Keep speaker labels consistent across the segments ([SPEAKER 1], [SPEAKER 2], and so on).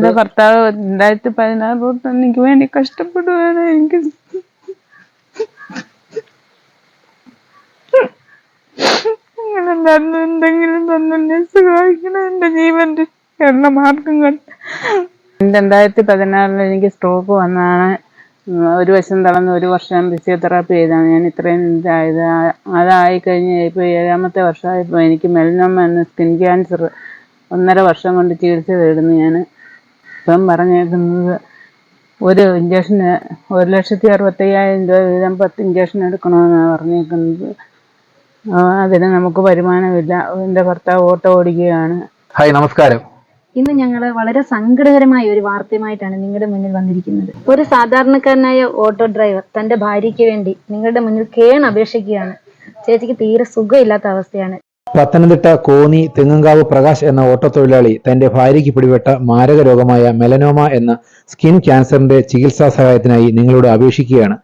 [SPEAKER 1] എന്റെ ഭർത്താവ് രണ്ടായിരത്തി പതിനാറ് തൊട്ട് എനിക്ക് വേണ്ടി കഷ്ടപ്പെടുവാണ്. എനിക്ക് നിങ്ങളെല്ലാവരും എന്തെങ്കിലും തന്നെ സഹായിക്കണം. എന്റെ ജീവന്റെ എണ്ണ മാർഗങ്ങൾ. രണ്ടായിരത്തി പതിനാറിൽ എനിക്ക് സ്ട്രോക്ക് വന്നാണ് ഒരു വശം തളർന്ന് ഒരു വർഷം ഫിസിയോതെറാപ്പി ചെയ്താണ്. ഞാൻ ഇത്രയും ഇതായത്. അതായി കഴിഞ്ഞ് ഇപ്പോൾ ഏഴാമത്തെ വർഷമായപ്പോൾ എനിക്ക് മെലനോമ എന്ന സ്കിൻ ക്യാൻസർ ഒന്നര വർഷം കൊണ്ട് ചികിത്സ തേടുന്നു ഞാൻ ഇപ്പം പറഞ്ഞേക്കുന്നത് ഒരു ഇഞ്ചക്ഷന് ഒരു ലക്ഷത്തി അറുപത്തയ്യായിരം രൂപ വീതം പത്ത് ഇഞ്ചക്ഷൻ എടുക്കണമെന്നാണ് പറഞ്ഞേക്കുന്നത്. അതിന് നമുക്ക് വരുമാനമില്ല. എന്റെ ഭർത്താവ് ഓട്ടോ ഓടിക്കുകയാണ്.
[SPEAKER 2] ഹായ് നമസ്കാരം.
[SPEAKER 3] ഇന്ന് ഞങ്ങൾ വളരെ സങ്കടകരമായ ഒരു വാർത്തയുമായിട്ടാണ് നിങ്ങളുടെ മുന്നിൽ വന്നിരിക്കുന്നത്. ഒരു സാധാരണക്കാരനായ ഓട്ടോ ഡ്രൈവർ തന്റെ ഭാര്യയ്ക്ക് വേണ്ടി നിങ്ങളുടെ മുന്നിൽ കേൺ അപേക്ഷിക്കുകയാണ് ചേച്ചിക്ക് തീരെ സുഖമില്ലാത്ത അവസ്ഥയാണ്.
[SPEAKER 2] പത്തനംതിട്ട കോന്നി തെങ്ങങ്കാവ് പ്രകാശ് എന്ന ഓട്ടോ തൊഴിലാളി തന്റെ ഭാര്യയ്ക്ക് പിടിപെട്ട മാരക രോഗമായ മെലനോമ എന്ന സ്കിൻ ക്യാൻസറിന്റെ ചികിത്സാ സഹായത്തിനായി നിങ്ങളോട് അപേക്ഷിക്കുകയാണ്.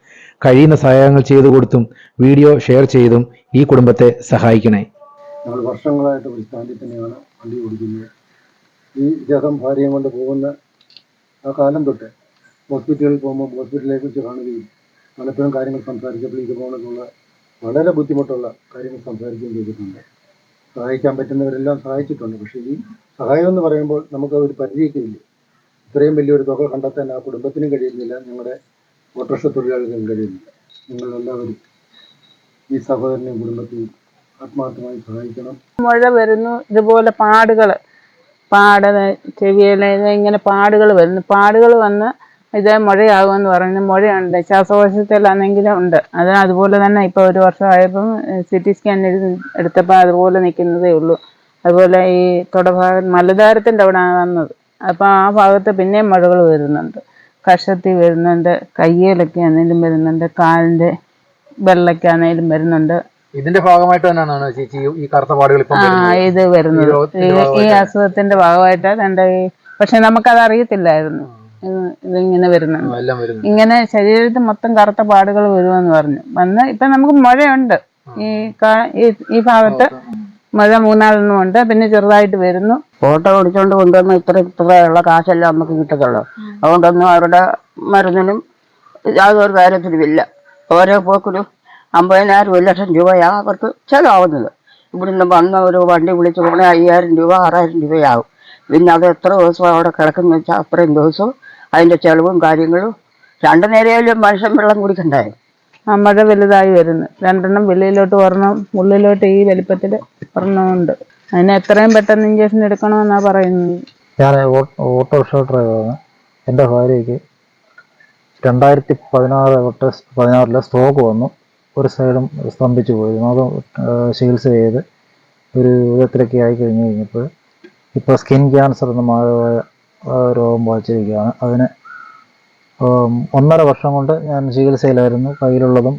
[SPEAKER 2] കഴിയുന്ന സഹായങ്ങൾ ചെയ്തു കൊടുത്തും വീഡിയോ ഷെയർ ചെയ്തും ഈ കുടുംബത്തെ സഹായിക്കണേ.
[SPEAKER 4] ഞങ്ങൾ വർഷങ്ങളായിട്ട് ഒരു സ്റ്റാൻഡിൽ തന്നെയാണ് വണ്ടി ഓടിക്കുന്നത്. ഈ ഇദ്ദേഹം ഭാര്യയും കൊണ്ട് പോകുന്ന ആ കാലം തൊട്ട് ഹോസ്പിറ്റലിൽ പോകുമ്പോൾ ഹോസ്പിറ്റലിനെ കുറിച്ച് കാണുകയും പലപ്പോഴും കാര്യങ്ങൾ സംസാരിച്ചപ്പോഴേക്ക് പോകണമെന്നുള്ള വളരെ ബുദ്ധിമുട്ടുള്ള കാര്യങ്ങൾ സംസാരിക്കുകയും ചെയ്തിട്ടുണ്ട്. സഹായിക്കാൻ പറ്റുന്നവരെല്ലാം സഹായിച്ചിട്ടുണ്ട്. പക്ഷേ ഈ സഹായം എന്ന് പറയുമ്പോൾ നമുക്ക് ഒരു പരിധിയൊക്കെ ഇല്ല ഇത്രയും വലിയൊരു തുക കണ്ടെത്താൻ ആ കുടുംബത്തിനും കഴിയുന്നില്ല. ഞങ്ങളുടെ ഓട്ടോറിക്ഷ തൊഴിലാളികൾക്കും കഴിയുന്നില്ല. നിങ്ങളെല്ലാവരും ഈ സഹോദരനെയും കുടുംബത്തെയും ആത്മാർത്ഥമായി സഹായിക്കണം.
[SPEAKER 1] മഴ വരുന്നു. ഇതുപോലെ പാടുകൾ പാട ചെവിയിലെ ഇങ്ങനെ പാടുകൾ വരുന്നു. പാടുകൾ വന്ന് ഇത് മുഴയാകുമെന്ന് പറഞ്ഞു മുഴയുണ്ട്. ശ്വാസകോശത്തിലാണെങ്കിലും ഉണ്ട്. അത് അതുപോലെ തന്നെ ഇപ്പോൾ ഒരു വർഷമായപ്പം സി ടി സ്കാൻ എടുത്തപ്പോൾ അതുപോലെ നിൽക്കുന്നതേ ഉള്ളൂ. അതുപോലെ ഈ തുടഭാഗം മലദ്വാരത്തിന്റെ അവിടെ വന്നത്. അപ്പോൾ ആ ഭാഗത്ത് പിന്നെയും മുഴകൾ വരുന്നുണ്ട്. കഷത്തി വരുന്നുണ്ട്. കയ്യിലൊക്കെ ആണെങ്കിലും വരുന്നുണ്ട്. കാലിന്റെ ആണെങ്കിലും വരുന്നുണ്ട്.
[SPEAKER 2] ഇതിന്റെ ഭാഗമായിട്ട് തന്നെയാണ് ചേച്ചി ഈ കറുത്ത പാടുകൾ
[SPEAKER 1] ആ ഇത് വരുന്നത്.
[SPEAKER 2] ഈ.
[SPEAKER 1] അസുഖത്തിന്റെ ഭാഗമായിട്ടാണ് രണ്ട് പക്ഷെ നമുക്കത് അറിയത്തില്ലായിരുന്നു ഇതിങ്ങനെ വരുന്നുണ്ട്
[SPEAKER 2] എല്ലാം വരുന്നു
[SPEAKER 1] ഇങ്ങനെ ശരീരത്തിൽ മൊത്തം കറുത്ത പാടുകൾ വരുമെന്ന് പറഞ്ഞു. വന്ന് ഇപ്പൊ നമുക്ക് മുഴയുണ്ട്. ഈ ഈ- ഈ ഭാഗത്ത് മഴ മൂന്നാലെണ്ണം ഉണ്ട്. പിന്നെ ചെറുതായിട്ട് വരുന്നു.
[SPEAKER 5] ഫോട്ടോ ഓടിച്ചോണ്ട് കൊണ്ടുവന്ന് ഇത്ര ഇത്രയുള്ള കാശെല്ലാം നമുക്ക് കിട്ടത്തുള്ളൂ. അതുകൊണ്ടൊന്നും അവരുടെ മരുന്നിനും യാതൊരു കാര്യത്തിനുമില്ല ഓരോ പോക്കിനും അമ്പതിനായിരം ഒരു ലക്ഷം രൂപയാണ് അവർക്ക് ചിലവാകുന്നത്. ഇവിടുന്ന് വന്ന ഒരു വണ്ടി വിളിച്ച് പോകണേ അയ്യായിരം രൂപ ആറായിരം രൂപയാകും. പിന്നെ അത് എത്ര ദിവസം അവിടെ കിടക്കുന്ന വെച്ചാൽ അത്രയും ദിവസവും അതിന്റെ ചെലവും കാര്യങ്ങളും രണ്ടു നേരെയായാലും മനുഷ്യൻ വെള്ളം കുടിക്കണ്ടേ?
[SPEAKER 1] ആ മഴ വലുതായി വരുന്നു. രണ്ടെണ്ണം വെളിയിലോട്ട് ഒരെണ്ണം ഉള്ളിലോട്ട് ഈ വലിപ്പത്തിൽ ഒരെണ്ണമുണ്ട്. അതിന് എത്രയും പെട്ടെന്ന് ഇഞ്ചക്ഷൻ എടുക്കണമെന്നാ പറയുന്നത്.
[SPEAKER 6] ഞാൻ ഓട്ടോറിക്ഷ ഡ്രൈവറാണ്. എന്റെ ഭാര്യയ്ക്ക് രണ്ടായിരത്തി പതിനാറ് തൊട്ട് പതിനാറിലെ സ്ട്രോക്ക് വന്നു. ഒരു സൈഡും സ്തംഭിച്ചു പോയിരുന്നു അത് ചികിത്സ ചെയ്ത് ഒരു വിധത്തിലൊക്കെ ആയി കഴിഞ്ഞ് കഴിഞ്ഞപ്പോൾ ഇപ്പോൾ സ്കിൻ ക്യാൻസർ എന്ന രോഗം ബാധിച്ചിരിക്കുകയാണ്. അതിന് ഒന്നര വർഷം കൊണ്ട് ഞാൻ ചികിത്സയിലായിരുന്നു. കയ്യിലുള്ളതും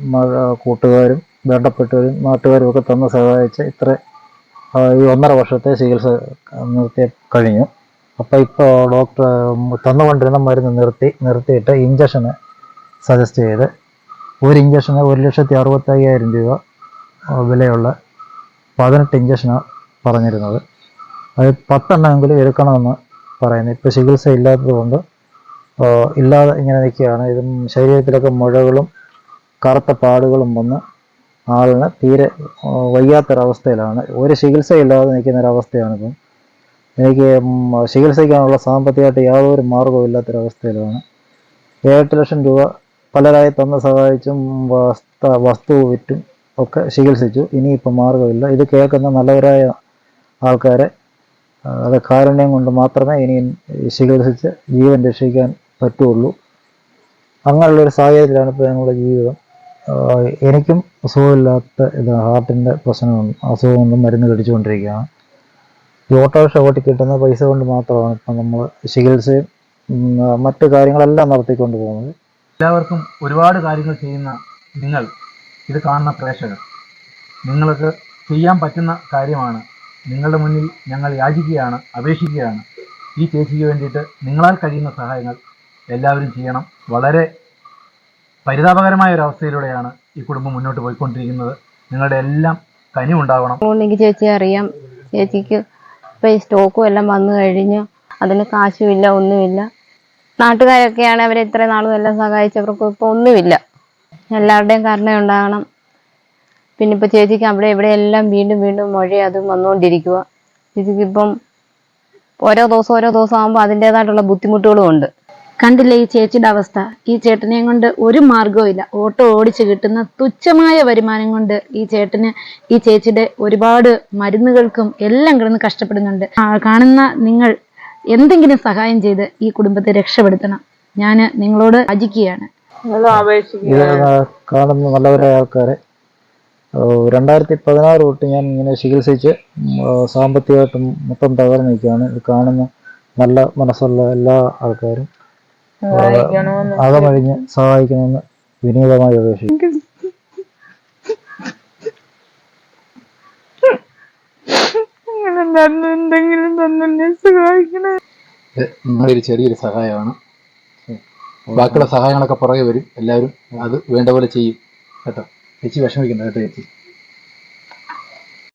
[SPEAKER 6] കൂട്ടുകാരും വേണ്ടപ്പെട്ടവരും നാട്ടുകാരും ഒക്കെ തന്ന് സഹായിച്ച് ഇത്ര ഈ ഒന്നര വർഷത്തെ ചികിത്സ നിർത്തി കഴിഞ്ഞു. അപ്പോൾ ഇപ്പോൾ ഡോക്ടർ തന്നുകൊണ്ടിരുന്ന മരുന്ന് നിർത്തി നിർത്തിയിട്ട് ഇഞ്ചക്ഷന് സജസ്റ്റ് ചെയ്ത് ഒരു ഇഞ്ചക്ഷന് ഒരു ലക്ഷത്തി അറുപത്തി അയ്യായിരം രൂപ വിലയുള്ള പതിനെട്ട് ഇഞ്ചക്ഷനാണ് പറഞ്ഞിരുന്നത്. അത് പത്തെണ്ണമെങ്കിലും എടുക്കണമെന്ന് പറയുന്നു ഇപ്പോൾ ചികിത്സ ഇല്ലാത്തതുകൊണ്ട് ഇല്ലാതെ ഇങ്ങനെ നിൽക്കുകയാണ്. ഇതും ശരീരത്തിലൊക്കെ മുഴകളും കറുത്ത പാടുകളും വന്ന് ആളിന് തീരെ വയ്യാത്തൊരവസ്ഥയിലാണ്. ഒരു ചികിത്സയില്ലാതെ നിൽക്കുന്ന ഒരവസ്ഥയാണിപ്പം എനിക്ക് ചികിത്സിക്കാനുള്ള സാമ്പത്തികമായിട്ട് യാതൊരു മാർഗവും ഇല്ലാത്തൊരവസ്ഥയിലാണ്. ഏഴെട്ട് ലക്ഷം രൂപ പലരായി തന്ന് സഹായിച്ചും വസ്ത വസ്തു വിറ്റും ഒക്കെ ചികിത്സിച്ചു. ഇനിയിപ്പോൾ മാർഗമില്ല. ഇത് കേൾക്കുന്ന നല്ലവരായ ആൾക്കാരെ അത് കാരുണ്യം കൊണ്ട് മാത്രമേ ഇനി ചികിത്സിച്ച് ജീവൻ രക്ഷിക്കാൻ പറ്റുള്ളൂ. അങ്ങനെയുള്ളൊരു സാഹചര്യത്തിലാണ് ഇപ്പോൾ ഞങ്ങളുടെ ജീവിതം. എനിക്കും അസുഖമില്ലാത്ത ഇത് ഹാർട്ടിന്റെ പ്രശ്നമുണ്ട് അസുഖം കൊണ്ട് മരുന്ന് കടിച്ചുകൊണ്ടിരിക്കുകയാണ്. ഈ ഓട്ടോറിക്ഷ ഓട്ടി കിട്ടുന്ന പൈസ കൊണ്ട് മാത്രമാണ് ഇപ്പം നമ്മൾ ചികിത്സയും മറ്റു കാര്യങ്ങളെല്ലാം നടത്തിക്കൊണ്ട് പോകുന്നത്.
[SPEAKER 2] എല്ലാവർക്കും ഒരുപാട് കാര്യങ്ങൾ ചെയ്യുന്ന നിങ്ങൾ ഇത് കാണുന്ന പ്രേക്ഷകർ. നിങ്ങൾക്ക് ചെയ്യാൻ പറ്റുന്ന കാര്യമാണ് നിങ്ങളുടെ മുന്നിൽ ഞങ്ങൾ യാചിക്കുകയാണ് അപേക്ഷിക്കുകയാണ്. ഈ ചേച്ചിക്ക് വേണ്ടിയിട്ട് നിങ്ങളാൽ കഴിയുന്ന സഹായങ്ങൾ എല്ലാവരും ചെയ്യണം. വളരെ പരിതാപകരമായ ഒരു അവസ്ഥയിലൂടെയാണ് ഈ കുടുംബം മുന്നോട്ട് പോയിക്കൊണ്ടിരിക്കുന്നത്. നിങ്ങളുടെ എല്ലാം കനി
[SPEAKER 3] ഉണ്ടാവണം എനിക്ക് ചേച്ചി അറിയാം. ചേച്ചിക്ക് ഇപ്പം ഈ സ്റ്റോക്കും എല്ലാം വന്നു കഴിഞ്ഞു
[SPEAKER 7] അതിന് കാശുമില്ല ഒന്നുമില്ല. നാട്ടുകാരൊക്കെയാണ് അവരെ ഇത്രയും നാളും എല്ലാം സഹായിച്ചവർക്ക് ഇപ്പോൾ ഒന്നുമില്ല. എല്ലാവരുടെയും കരുണ ഉണ്ടാകണം പിന്നെ ഇപ്പോൾ ചേച്ചിക്ക് അവിടെ ഇവിടെ എല്ലാം വീണ്ടും വീണ്ടും മഴ അതും വന്നുകൊണ്ടിരിക്കുക ചേച്ചിക്ക് ഇപ്പം ഓരോ ദിവസം ഓരോ ദിവസം ആകുമ്പോൾ അതിന്റെതായിട്ടുള്ള ബുദ്ധിമുട്ടുകളും ഉണ്ട്.
[SPEAKER 3] കണ്ടില്ലേ ഈ ചേച്ചിയുടെ അവസ്ഥ? ഈ ചേട്ടനെയും കൊണ്ട് ഒരു മാർഗവും ഇല്ല. ഓട്ടോ ഓടിച്ച് കിട്ടുന്ന തുച്ഛമായ വരുമാനം കൊണ്ട് ഈ ചേട്ടന് ഈ ചേച്ചിയുടെ ഒരുപാട് മരുന്നുകൾക്കും എല്ലാം കിടന്ന് കഷ്ടപ്പെടുന്നുണ്ട്. കാണുന്ന നിങ്ങൾ എന്തെങ്കിലും സഹായം ചെയ്ത് ഈ കുടുംബത്തെ രക്ഷപ്പെടുത്തണം. ഞാൻ നിങ്ങളോട്
[SPEAKER 6] അജിക്കുകയാണ് കാണുന്ന നല്ലവരായ ആൾക്കാരെ രണ്ടായിരത്തി പതിനാറ് തൊട്ട് ഞാൻ ഇങ്ങനെ ചികിത്സിച്ച് സാമ്പത്തികമായിട്ടും മൊത്തം തകർന്നു നിൽക്കുകയാണ്. ഇത് കാണുന്ന നല്ല മനസ്സുള്ള എല്ലാ ആൾക്കാരും അകമഴിഞ്ഞ് സഹായിക്കണമെന്ന് വിനീതമായി
[SPEAKER 1] അപേക്ഷിക്കും എന്തെങ്കിലും തന്നെ സഹായിക്കണേ.
[SPEAKER 2] നിങ്ങളൊരു ചെറിയൊരു സഹായമാണ്. ബാക്കിയുള്ള സഹായങ്ങളൊക്കെ പുറകെ വരും. എല്ലാവരും അത് വേണ്ട പോലെ ചെയ്യും. കേട്ടോ. ചേച്ചി വിഷമിക്കണ്ട de ചേച്ചി.